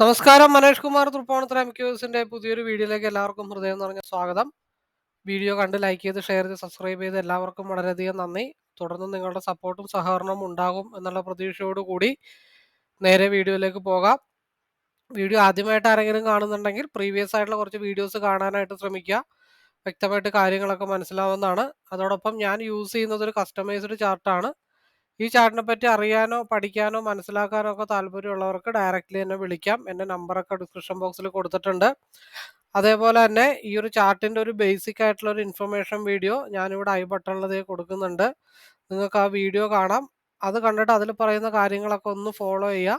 നമസ്കാരം മനേഷ് കുമാർ തൃപ്പൂണിത്തുറ എം ക്യൂസിന്റെ പുതിയൊരു വീഡിയോയിലേക്ക് എല്ലാവർക്കും ഹൃദയം നിറഞ്ഞ സ്വാഗതം. വീഡിയോ കണ്ട് ലൈക്ക് ചെയ്ത് ഷെയർ ചെയ്ത് സബ്സ്ക്രൈബ് ചെയ്ത് എല്ലാവർക്കും വളരെയധികം നന്ദി. തുടർന്ന് നിങ്ങളുടെ സപ്പോർട്ടും സഹകരണവും ഉണ്ടാകും എന്നുള്ള പ്രതീക്ഷയോടുകൂടി നേരെ വീഡിയോയിലേക്ക് പോകാം. വീഡിയോ ആദ്യമായിട്ട് ആരെങ്കിലും കാണുന്നുണ്ടെങ്കിൽ പ്രീവിയസ് ആയിട്ടുള്ള കുറച്ച് വീഡിയോസ് കാണാനായിട്ട് ശ്രമിക്കുക. വ്യക്തമായിട്ട് കാര്യങ്ങളൊക്കെ മനസ്സിലാവുന്നതാണ്. അതോടൊപ്പം ഞാൻ യൂസ് ചെയ്യുന്നത് ഒരു കസ്റ്റമൈസ്ഡ് ചാർട്ടാണ് ഈ ചാർട്ടിനെ പറ്റി അറിയാനോ പഠിക്കാനോ മനസ്സിലാക്കാനോ ഒക്കെ താല്പര്യമുള്ളവർക്ക് ഡയറക്റ്റ്ലി എന്നെ വിളിക്കാം. എന്റെ നമ്പറൊക്കെ ഡിസ്ക്രിപ്ഷൻ ബോക്സിൽ കൊടുത്തിട്ടുണ്ട്. അതേപോലെ തന്നെ ഈ ഒരു ചാർട്ടിന്റെ ഒരു ബേസിക് ആയിട്ടുള്ള ഒരു ഇൻഫർമേഷൻ വീഡിയോ ഞാനിവിടെ ഐ ബട്ടണിലത് കൊടുക്കുന്നുണ്ട്. നിങ്ങൾക്ക് ആ വീഡിയോ കാണാം. അത് കണ്ടിട്ട് അതിൽ പറയുന്ന കാര്യങ്ങളൊക്കെ ഒന്ന് ഫോളോ ചെയ്യുക.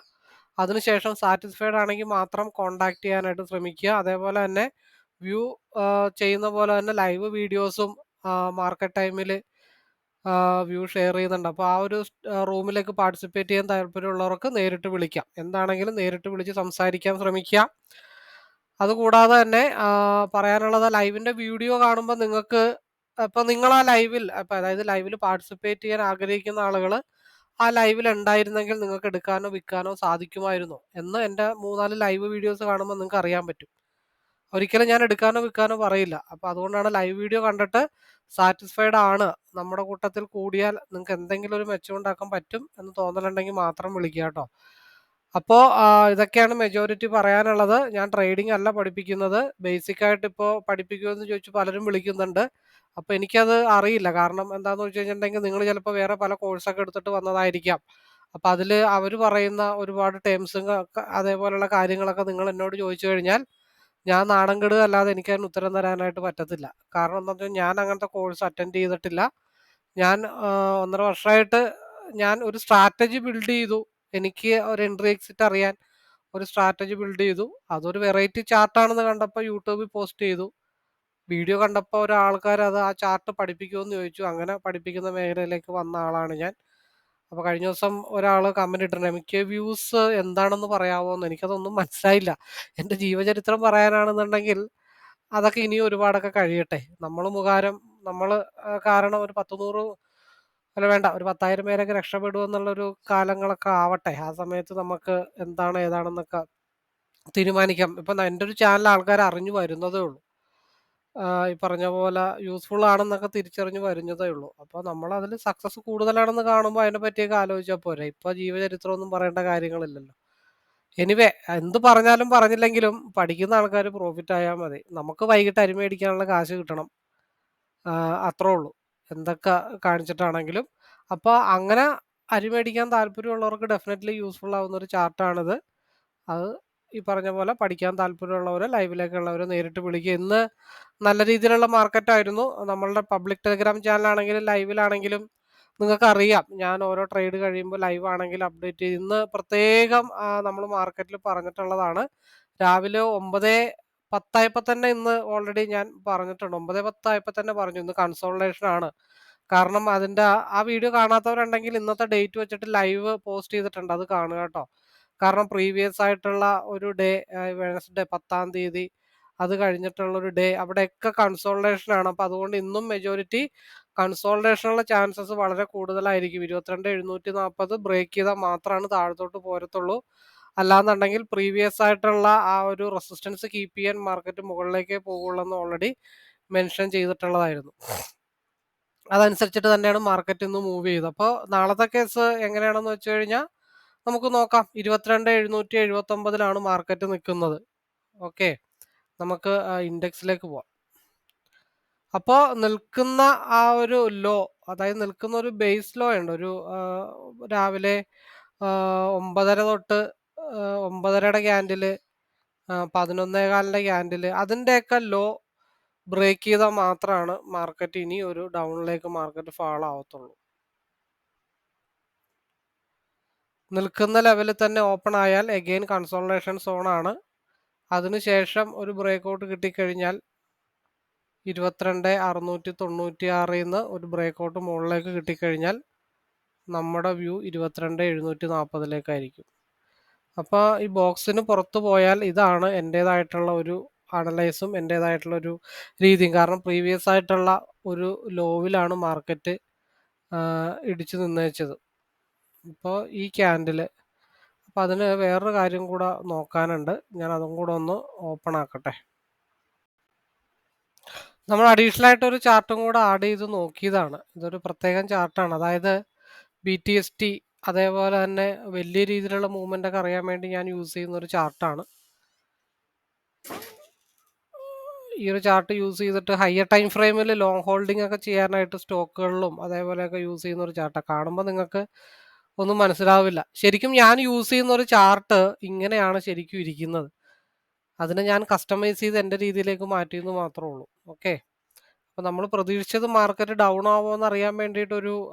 അതിനുശേഷം സാറ്റിസ്ഫൈഡ് ആണെങ്കിൽ മാത്രം കോണ്ടാക്ട് ചെയ്യാനായിട്ട് ശ്രമിക്കുക. അതേപോലെ തന്നെ വ്യൂ ചെയ്യുന്ന പോലെ തന്നെ ലൈവ് വീഡിയോസും മാർക്കറ്റ് ടൈമിൽ വ്യൂ ഷെയർ ചെയ്യുന്നുണ്ട് അപ്പോൾ ആ ഒരു റൂമിലേക്ക് പാർട്ടിസിപ്പേറ്റ് ചെയ്യാൻ താല്പര്യമുള്ളവർക്ക് നേരിട്ട് വിളിക്കാം. എന്താണെങ്കിലും നേരിട്ട് വിളിച്ച് സംസാരിക്കാൻ ശ്രമിക്കുക. അതുകൂടാതെ തന്നെ പറയാനുള്ളത് ലൈവിന്റെ വീഡിയോ കാണുമ്പോൾ നിങ്ങൾക്ക് ഇപ്പം നിങ്ങൾ ആ ലൈവിൽ ഇപ്പം അതായത് ലൈവിൽ പാർട്ടിസിപ്പേറ്റ് ചെയ്യാൻ ആഗ്രഹിക്കുന്ന ആളുകൾ ആ ലൈവിൽ ഉണ്ടായിരുന്നെങ്കിൽ നിങ്ങൾക്ക് എടുക്കാനോ വിൽക്കാനോ സാധിക്കുമായിരുന്നു. എന്ന് എന്റെ മൂന്നാൽ ലൈവ് വീഡിയോസ് കാണുമ്പോൾ നിങ്ങൾക്ക് അറിയാൻ പറ്റും. ഒരിക്കലും ഞാൻ എടുക്കാനോ വിൽക്കാനോ പറയില്ല. അപ്പോൾ അതുകൊണ്ടാണ് ലൈവ് വീഡിയോ കണ്ടിട്ട് സാറ്റിസ്ഫൈഡ് ആണ്. നമ്മുടെ കൂട്ടത്തിൽ കൂടിയാൽ നിങ്ങൾക്ക് എന്തെങ്കിലും ഒരു മെച്ചം ഉണ്ടാക്കാൻ പറ്റും എന്ന് തോന്നലുണ്ടെങ്കിൽ മാത്രം വിളിക്കുക കേട്ടോ. അപ്പോൾ ഇതൊക്കെയാണ് മെജോറിറ്റി പറയാനുള്ളത്. ഞാൻ ട്രേഡിംഗ് അല്ല പഠിപ്പിക്കുന്നത്. ബേസിക് ആയിട്ട് ഇപ്പോൾ പഠിപ്പിക്കുമെന്ന് ചോദിച്ചു പലരും വിളിക്കുന്നുണ്ട്. അപ്പോൾ എനിക്കത് അറിയില്ല. കാരണം എന്താണെന്ന് വെച്ച് കഴിഞ്ഞിട്ടുണ്ടെങ്കിൽ നിങ്ങൾ ചിലപ്പോൾ വേറെ പല കോഴ്സൊക്കെ എടുത്തിട്ട് വന്നതായിരിക്കാം. അപ്പം അതിൽ അവർ പറയുന്ന ഒരുപാട് ടേംസും അതേപോലെയുള്ള കാര്യങ്ങളൊക്കെ നിങ്ങൾ എന്നോട് ചോദിച്ചു കഴിഞ്ഞാൽ ഞാൻ നാണം അല്ലാതെ എനിക്ക് അതിന് ഉത്തരം തരാനായിട്ട് പറ്റത്തില്ല. കാരണം എന്താ വെച്ചാൽ ഞാൻ അങ്ങനത്തെ കോഴ്സ് അറ്റൻഡ് ചെയ്തിട്ടില്ല. ഞാൻ ഒന്നര വർഷമായിട്ട് ഞാൻ ഒരു സ്ട്രാറ്റജി ബിൽഡ് ചെയ്തു. എനിക്ക് ഒരു എൻട്രി എക്സിറ്റ് അറിയാൻ ഒരു സ്ട്രാറ്റജി ബിൽഡ് ചെയ്തു. അതൊരു വെറൈറ്റി ചാർട്ടാണെന്ന് കണ്ടപ്പോൾ യൂട്യൂബിൽ പോസ്റ്റ് ചെയ്തു. വീഡിയോ കണ്ടപ്പോൾ ഒരാൾക്കാർ അത് ആ ചാർട്ട് പഠിപ്പിക്കുമെന്ന് ചോദിച്ചു. അങ്ങനെ പഠിപ്പിക്കുന്ന മേഖലയിലേക്ക് വന്ന ആളാണ് ഞാൻ. അപ്പോൾ കഴിഞ്ഞ ദിവസം ഒരാൾ കമന്റ് ഇട്ടിട്ടുണ്ട്. മിക്ക വ്യൂസ് എന്താണെന്ന് പറയാമോ എന്ന് എനിക്കതൊന്നും മനസ്സിലായില്ല. എന്റെ ജീവചരിത്രം പറയാനാണെന്നുണ്ടെങ്കിൽ അതൊക്കെ ഇനി ഒരുപാടൊക്കെ കഴിയട്ടെ. നമ്മൾ മുഖാരം നമ്മൾ കാരണം ഒരു പത്ത് നൂറ് അല്ല വേണ്ട ഒരു പത്തായിരം പേരൊക്കെ രക്ഷപ്പെടുമെന്നുള്ളൊരു കാലങ്ങളൊക്കെ ആവട്ടെ. ആ സമയത്ത് നമുക്ക് എന്താണ് ഏതാണെന്നൊക്കെ തീരുമാനിക്കാം. ഇപ്പം എന്റെ ഒരു ചാനൽ ആൾക്കാർ അറിഞ്ഞു വരുന്നതേ ഉള്ളൂ. ഈ പറഞ്ഞ പോലെ യൂസ്ഫുൾ ആണെന്നൊക്കെ തിരിച്ചറിഞ്ഞ് വരുന്നതേ ഉള്ളൂ. അപ്പൊ അതിൽ സക്സസ് കൂടുതലാണെന്ന് കാണുമ്പോൾ അതിനെ പറ്റിയൊക്കെ ആലോചിച്ചാൽ പോരെ. ഇപ്പൊ ജീവചരിത്രമൊന്നും പറയേണ്ട കാര്യങ്ങളില്ലല്ലോ. എനിവേ എന്ത് പറഞ്ഞാലും പറഞ്ഞില്ലെങ്കിലും പഠിക്കുന്ന ആൾക്കാർ പ്രോഫിറ്റ് ആയാൽ മതി. നമുക്ക് വൈകിട്ട് അരി മേടിക്കാനുള്ള കാശ് കിട്ടണം. അത്രേ ഉള്ളൂ. എന്തൊക്കെ കാണിച്ചിട്ടാണെങ്കിലും. അപ്പൊ അങ്ങനെ അരി മേടിക്കാൻ താല്പര്യമുള്ളവർക്ക് ഡെഫിനറ്റ്ലി യൂസ്ഫുൾ ആവുന്ന ഒരു ചാർട്ടാണിത് അത് ഈ പറഞ്ഞ പോലെ പഠിക്കാൻ താല്പര്യമുള്ളവരെ ലൈവിലേക്കുള്ളവർ നേരിട്ട് വിളിക്കുക. ഇന്ന് നല്ല രീതിയിലുള്ള മാർക്കറ്റായിരുന്നു നമ്മളുടെ പബ്ലിക് ടെലിഗ്രാം ചാനലാണെങ്കിലും ലൈവിലാണെങ്കിലും നിങ്ങൾക്ക് അറിയാം ഞാൻ ഓരോ ട്രേഡ് കഴിയുമ്പോൾ ലൈവ് ആണെങ്കിൽ അപ്ഡേറ്റ് ചെയ്ത് ഇന്ന് പ്രത്യേകം നമ്മൾ മാർക്കറ്റിൽ പറഞ്ഞിട്ടുള്ളതാണ്. രാവിലെ ഒമ്പത് പത്തായപ്പോൾ തന്നെ ഇന്ന് ഓൾറെഡി ഞാൻ പറഞ്ഞിട്ടുണ്ട്. ഒമ്പത് പത്തായപ്പോൾ തന്നെ പറഞ്ഞു ഇന്ന് കൺസോൾട്ടേഷൻ ആണ്. കാരണം അതിന്റെ ആ വീഡിയോ കാണാത്തവരുണ്ടെങ്കിൽ ഇന്നത്തെ ഡേറ്റ് വെച്ചിട്ട് ലൈവ് പോസ്റ്റ് ചെയ്തിട്ടുണ്ട്. അത് കാണുക കേട്ടോ. കാരണം പ്രീവിയസ് ആയിട്ടുള്ള ഒരു ഡേ വെനസ്ഡേ പത്താം തീയതി അത് കഴിഞ്ഞിട്ടുള്ള ഒരു ഡേ അവിടെയൊക്കെ കൺസോൾട്ടേഷൻ ആണ്. അപ്പോൾ അതുകൊണ്ട് ഇന്നും മെജോറിറ്റി കൺസോൾട്ടേഷനുള്ള ചാൻസസ് വളരെ കൂടുതലായിരിക്കും. ഇരുപത്തിരണ്ട് എഴുന്നൂറ്റി നാൽപ്പത് ബ്രേക്ക് ചെയ്താൽ മാത്രമാണ് താഴത്തോട്ട് പോരത്തുള്ളൂ. അല്ലാന്നുണ്ടെങ്കിൽ പ്രീവിയസ് ആയിട്ടുള്ള ആ ഒരു റെസിസ്റ്റൻസ് കീപ്പ് ചെയ്യാൻ മാർക്കറ്റ് മുകളിലേക്കേ പോകുള്ളൂ എന്ന് ഓൾറെഡി മെൻഷൻ ചെയ്തിട്ടുള്ളതായിരുന്നു. അതനുസരിച്ചിട്ട് തന്നെയാണ് മാർക്കറ്റ് ഇന്ന് മൂവ് ചെയ്തത്. അപ്പോൾ നാളത്തെ കേസ് എങ്ങനെയാണെന്ന് വെച്ച് കഴിഞ്ഞാൽ നമുക്ക് നോക്കാം. ഇരുപത്തിരണ്ട് എഴുന്നൂറ്റി എഴുപത്തി ഒമ്പതിലാണ് മാർക്കറ്റ് നിൽക്കുന്നത്. ഓക്കെ നമുക്ക് ഇൻഡെക്സിലേക്ക് പോവാം. അപ്പോൾ നിൽക്കുന്ന ആ ഒരു ലോ അതായത് നിൽക്കുന്ന ഒരു ബേസ് ലോ ഉണ്ട്. ഒരു രാവിലെ ഒമ്പതര തൊട്ട് ഒമ്പതരയുടെ ക്യാൻഡിൽ പതിനൊന്നേകാലിന്റെ ക്യാൻഡിൽ അതിന്റെയൊക്കെ ലോ ബ്രേക്ക് ചെയ്താൽ മാത്രമാണ് മാർക്കറ്റ് ഇനി ഒരു ഡൗണിലേക്ക് മാർക്കറ്റ് ഫാൾ ആവത്തുള്ളൂ. നിൽക്കുന്ന ലെവലിൽ തന്നെ ഓപ്പൺ ആയാൽ എഗെയിൻ കൺസോൾട്ടേഷൻ സോണാണ് അതിനുശേഷം ഒരു ബ്രേക്ക് ഔട്ട് കിട്ടിക്കഴിഞ്ഞാൽ ഇരുപത്തിരണ്ട് അറുന്നൂറ്റി തൊണ്ണൂറ്റി ആറിൽ നിന്ന് ഒരു ബ്രേക്ക് ഔട്ട് മുകളിലേക്ക് കിട്ടിക്കഴിഞ്ഞാൽ നമ്മുടെ വ്യൂ ഇരുപത്തിരണ്ട് എഴുന്നൂറ്റി നാൽപ്പതിലേക്കായിരിക്കും അപ്പോൾ ഈ ബോക്സിന് പുറത്തു പോയാൽ ഇതാണ് എന്റേതായിട്ടുള്ള ഒരു അനലൈസും എന്റേതായിട്ടുള്ള ഒരു രീതിയും. കാരണം പ്രീവിയസ് ആയിട്ടുള്ള ഒരു ലോവിലാണ് മാർക്കറ്റ് ഇടിച്ചു നിന്നേച്ചത്. ഇപ്പോൾ ഈ ക്യാൻഡിൽ അപ്പോൾ അതിന് വേറൊരു കാര്യം കൂടെ നോക്കാനുണ്ട്. ഞാൻ അതും കൂടെ ഒന്ന് ഓപ്പൺ ആക്കട്ടെ. നമ്മൾ അഡീഷണൽ ആയിട്ട് ഒരു ചാർട്ടും കൂടെ ആഡ് ചെയ്ത് നോക്കിയതാണ്. ഇതൊരു പ്രത്യേകം ചാർട്ടാണ്. അതായത് ബി ടി എസ് ടി അതേപോലെ തന്നെ വലിയ രീതിയിലുള്ള മൂവ്മെന്റ് ഒക്കെ അറിയാൻ വേണ്ടി ഞാൻ യൂസ് ചെയ്യുന്ന ഒരു ചാർട്ടാണ്. ഈ ഒരു ചാർട്ട് യൂസ് ചെയ്തിട്ട് ഹയർ ടൈം ഫ്രെയിമിൽ ലോങ് ഹോൾഡിംഗ് ഒക്കെ ചെയ്യാനായിട്ട് സ്റ്റോക്കുകളിലും അതേപോലെയൊക്കെ യൂസ് ചെയ്യുന്ന ഒരു ചാർട്ടാണ്. കാണുമ്പോൾ നിങ്ങൾക്ക് ഒന്നും മനസ്സിലാവില്ല. ശരിക്കും ഞാൻ യൂസ് ചെയ്യുന്ന ഒരു ചാർട്ട് ഇങ്ങനെയാണ് ശരിക്കും ഇരിക്കുന്നത്. അതിനെ ഞാൻ കസ്റ്റമൈസ് ചെയ്ത് എന്റെ രീതിയിലേക്ക് മാറ്റിയെന്ന് മാത്രമേ ഉള്ളൂ. ഓക്കെ? അപ്പോൾ നമ്മൾ പ്രതീക്ഷിച്ചത് മാർക്കറ്റ് ഡൗൺ ആവുമോ അറിയാൻ വേണ്ടിയിട്ടൊരു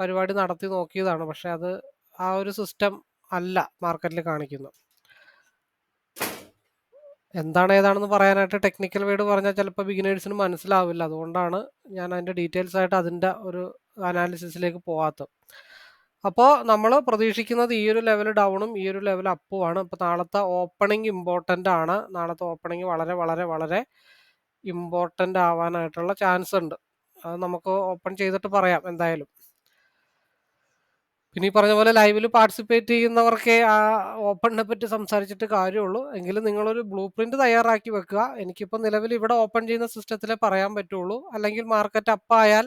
പരിപാടി നടത്തി നോക്കിയതാണ്. പക്ഷേ അത് ആ ഒരു സിസ്റ്റം അല്ല മാർക്കറ്റിൽ കാണിക്കുന്നത്. എന്താണ് ഏതാണെന്ന് പറയാനായിട്ട് ടെക്നിക്കൽ വേർഡ് പറഞ്ഞാൽ ചിലപ്പോൾ ബിഗിനേഴ്സിന് മനസ്സിലാവില്ല. അതുകൊണ്ടാണ് ഞാൻ അതിന്റെ ഡീറ്റെയിൽസ് ആയിട്ട് അതിന്റെ ഒരു അനാലിസിസിലേക്ക് പോകാത്തത് അപ്പോൾ നമ്മൾ പ്രതീക്ഷിക്കുന്നത് ഈ ഒരു ലെവൽ ഡൗണും ഈ ഒരു ലെവൽ അപ്പുമാണ് അപ്പോൾ നാളത്തെ ഓപ്പണിംഗ് ഇമ്പോർട്ടന്റ് ആണ്. നാളത്തെ ഓപ്പണിംഗ് വളരെ വളരെ വളരെ ഇമ്പോർട്ടന്റ് ആവാനായിട്ടുള്ള ചാൻസ് ഉണ്ട്. അത് നമുക്ക് ഓപ്പൺ ചെയ്തിട്ട് പറയാം എന്തായാലും. പിന്നെ ഈ പറഞ്ഞ പോലെ ലൈവിൽ പാർട്ടിസിപ്പേറ്റ് ചെയ്യുന്നവർക്കേ ആ ഓപ്പണിനെ പറ്റി സംസാരിച്ചിട്ട് കാര്യമുള്ളൂ. എങ്കിലും നിങ്ങളൊരു ബ്ലൂ പ്രിന്റ് തയ്യാറാക്കി വെക്കുക. എനിക്കിപ്പോൾ നിലവിൽ ഇവിടെ ഓപ്പൺ ചെയ്യുന്ന സിസ്റ്റത്തിലേ പറയാൻ പറ്റുള്ളൂ. അല്ലെങ്കിൽ മാർക്കറ്റ് അപ്പായാൽ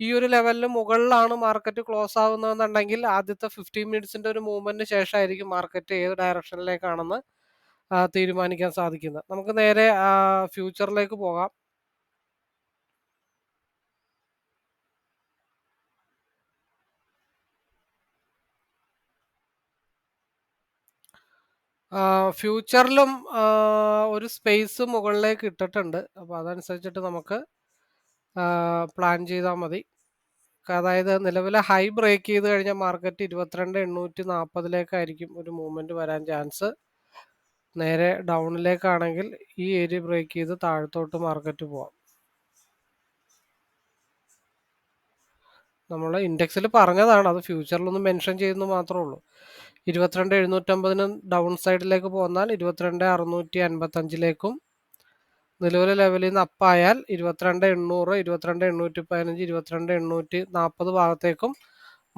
ഈ ഒരു ലെവലിന് മുകളിലാണ് മാർക്കറ്റ് ക്ലോസ് ആവുന്നതെന്നുണ്ടെങ്കിൽ ആദ്യത്തെ ഫിഫ്റ്റീൻ മിനിറ്റ്സിന്റെ ഒരു മൂവ്മെന്റിന് ശേഷമായിരിക്കും മാർക്കറ്റ് ഏത് ഡയറക്ഷനിലേക്കാണെന്ന് തീരുമാനിക്കാൻ സാധിക്കുന്നത്. നമുക്ക് നേരെ ഫ്യൂച്ചറിലേക്ക് പോകാം. ഫ്യൂച്ചറിലും ഒരു സ്പേസ് മുകളിലേക്ക് ഇട്ടിട്ടുണ്ട്. അപ്പോൾ അതനുസരിച്ചിട്ട് നമുക്ക് പ്ലാൻ ചെയ്താൽ മതി. അതായത് നിലവിലെ ഹൈ ബ്രേക്ക് ചെയ്ത് കഴിഞ്ഞാൽ മാർക്കറ്റ് ഇരുപത്തിരണ്ട് എണ്ണൂറ്റി നാൽപ്പതിലേക്കായിരിക്കും ഒരു മൂവ്മെന്റ് വരാൻ ചാൻസ്. നേരെ ഡൗണിലേക്കാണെങ്കിൽ ഈ ഏരിയ ബ്രേക്ക് ചെയ്ത് താഴത്തോട്ട് മാർക്കറ്റ് പോവാം. നമ്മൾ ഇൻഡെക്സിൽ പറഞ്ഞതാണ് അത് ഫ്യൂച്ചറിലൊന്ന് മെൻഷൻ ചെയ്യുന്നു മാത്രമേ ഉള്ളൂ. ഇരുപത്തിരണ്ട് എഴുന്നൂറ്റമ്പതിന് ഡൗൺ സൈഡിലേക്ക് പോന്നാൽ ഇരുപത്തിരണ്ട് അറുന്നൂറ്റി അൻപത്തഞ്ചിലേക്കും. നിലവിലെ ലെവലിൽ നിന്ന് അപ്പായാൽ ഇരുപത്തിരണ്ട് എണ്ണൂറ് ഇരുപത്തിരണ്ട് എണ്ണൂറ്റി പതിനഞ്ച് ഇരുപത്തിരണ്ട് എണ്ണൂറ്റി നാൽപ്പത് ഭാഗത്തേക്കും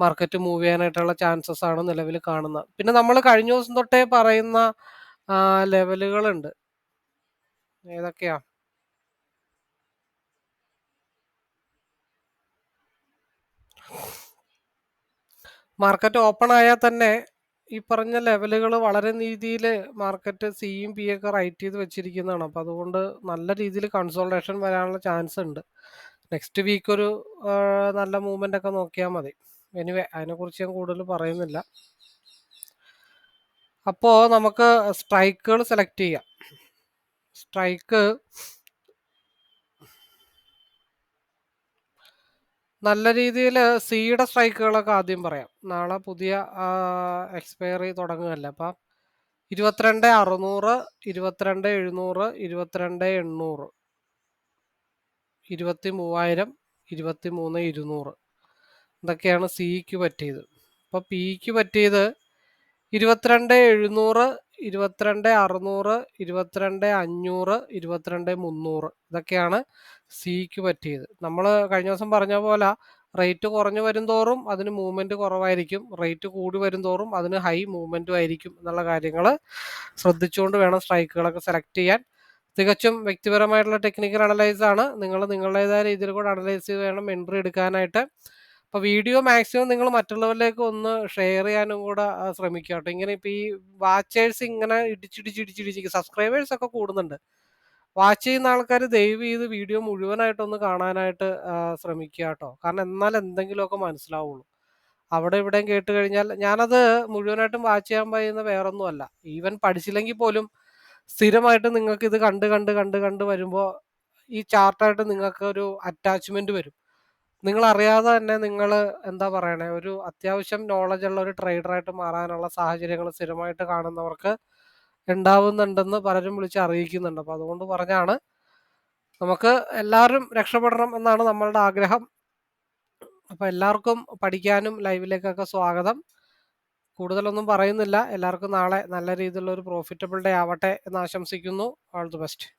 മാർക്കറ്റ് മൂവ് ചെയ്യാനായിട്ടുള്ള ചാൻസസ് ആണ് നിലവിൽ കാണുന്നത്. പിന്നെ നമ്മൾ കഴിഞ്ഞ ദിവസം തൊട്ടേ പറയുന്ന ലെവലുകളുണ്ട് ഏതൊക്കെയാ? മാർക്കറ്റ് ഓപ്പൺ ആയാൽ തന്നെ ഈ പറഞ്ഞ ലെവലുകൾ വളരെ രീതിയിൽ മാർക്കറ്റ് സിയും പി ഒക്കെ റൈറ്റ് ചെയ്ത് വെച്ചിരിക്കുന്നതാണ്. അപ്പോൾ അതുകൊണ്ട് നല്ല രീതിയിൽ കൺസോൾട്ടേഷൻ വരാനുള്ള ചാൻസ് ഉണ്ട്. നെക്സ്റ്റ് വീക്ക് ഒരു നല്ല മൂവ്മെന്റ് ഒക്കെ നോക്കിയാൽ മതി. എനിവേ അതിനെക്കുറിച്ച് ഞാൻ കൂടുതൽ പറയുന്നില്ല. അപ്പോൾ നമുക്ക് സ്ട്രൈക്കുകൾ സെലക്ട് ചെയ്യാം. സ്ട്രൈക്ക് നല്ല രീതിയിൽ സീയുടെ സ്ട്രൈക്കുകളൊക്കെ ആദ്യം പറയാം. നാളെ പുതിയ എക്സ്പയറി തുടങ്ങുകയല്ലേ. അപ്പം ഇരുപത്തിരണ്ട് അറുന്നൂറ് ഇരുപത്തിരണ്ട് എഴുന്നൂറ് ഇരുപത്തിരണ്ട് എണ്ണൂറ് ഇരുപത്തി മൂവായിരം ഇരുപത്തി മൂന്ന് ഇരുന്നൂറ് ഇതൊക്കെയാണ് സിക്ക് പറ്റിയത്. അപ്പോൾ പിക്ക് പറ്റിയത് ഇരുപത്തിരണ്ട് എഴുന്നൂറ് ഇരുപത്തിരണ്ട് അറുന്നൂറ് ഇരുപത്തിരണ്ട് അഞ്ഞൂറ് ഇരുപത്തിരണ്ട് മുന്നൂറ്. ഇതൊക്കെയാണ് സിക്ക് പറ്റിയത്. നമ്മൾ കഴിഞ്ഞ ദിവസം പറഞ്ഞ പോലെ റേറ്റ് കുറഞ്ഞു വരും തോറും അതിന് മൂവ്മെന്റ് കുറവായിരിക്കും. റേറ്റ് കൂടി വരും തോറും അതിന് ഹൈ മൂവ്മെന്റും ആയിരിക്കും എന്നുള്ള കാര്യങ്ങൾ ശ്രദ്ധിച്ചുകൊണ്ട് വേണം സ്ട്രൈക്കുകളൊക്കെ സെലക്ട് ചെയ്യാൻ. തികച്ചും വ്യക്തിപരമായിട്ടുള്ള ടെക്നിക്കൽ അനലൈസ് ആണ്. നിങ്ങൾ നിങ്ങളുടേതായ രീതിയിൽ കൂടെ അനലൈസ് ചെയ്ത് വേണം എൻട്രി എടുക്കാനായിട്ട്. അപ്പോൾ വീഡിയോ മാക്സിമം നിങ്ങൾ മറ്റുള്ളവരിലേക്ക് ഒന്ന് ഷെയർ ചെയ്യാനും കൂടെ ശ്രമിക്കുക കേട്ടോ. ഇങ്ങനെ ഇപ്പോൾ ഈ വാച്ചേഴ്സ് ഇങ്ങനെ ഇടിച്ചിടിച്ചിടിച്ചിടിച്ചിരിക്കും. സബ്സ്ക്രൈബേഴ്സ് ഒക്കെ കൂടുന്നുണ്ട്. വാച്ച് ചെയ്യുന്ന ആൾക്കാർ ദയവ് ചെയ്ത് വീഡിയോ മുഴുവനായിട്ടൊന്ന് കാണാനായിട്ട് ശ്രമിക്കുക കേട്ടോ. കാരണം എന്നാൽ എന്തെങ്കിലുമൊക്കെ മനസ്സിലാവുള്ളൂ. അവിടെ ഇവിടെയും കേട്ട് കഴിഞ്ഞാൽ ഞാനത് മുഴുവനായിട്ടും വാച്ച് ചെയ്യാൻ പറയുന്ന വേറൊന്നുമല്ല. ഈവൻ പഠിച്ചില്ലെങ്കിൽ പോലും സ്ഥിരമായിട്ട് നിങ്ങൾക്ക് ഇത് കണ്ട് കണ്ട് കണ്ട് കണ്ട് വരുമ്പോൾ ഈ ചാർട്ടായിട്ട് നിങ്ങൾക്ക് ഒരു അറ്റാച്ച്മെന്റ് വരും. നിങ്ങൾ അറിയാതെ തന്നെ നിങ്ങൾ എന്താ പറയണേ? ഒരു അത്യാവശ്യം നോളജ് ഉള്ള ഒരു ട്രേഡറായിട്ട് മാറാനുള്ള സാഹചര്യങ്ങൾ സ്ഥിരമായിട്ട് കാണുന്നവർക്ക് ഉണ്ടാവുന്നുണ്ടെന്ന് പലരും വിളിച്ച് അറിയിക്കുന്നുണ്ട്. അപ്പോൾ അതുകൊണ്ട് പറഞ്ഞാണ് നമുക്ക് എല്ലാവരും രക്ഷപ്പെടണം എന്നാണ് നമ്മളുടെ ആഗ്രഹം. അപ്പോൾ എല്ലാവർക്കും പഠിക്കാനും ലൈവിലേക്കൊക്കെ സ്വാഗതം. കൂടുതലൊന്നും പറയുന്നില്ല. എല്ലാവർക്കും നാളെ നല്ല രീതിയിലുള്ള ഒരു പ്രോഫിറ്റബിൾ ഡേ ആവട്ടെ എന്ന് ആശംസിക്കുന്നു. All the best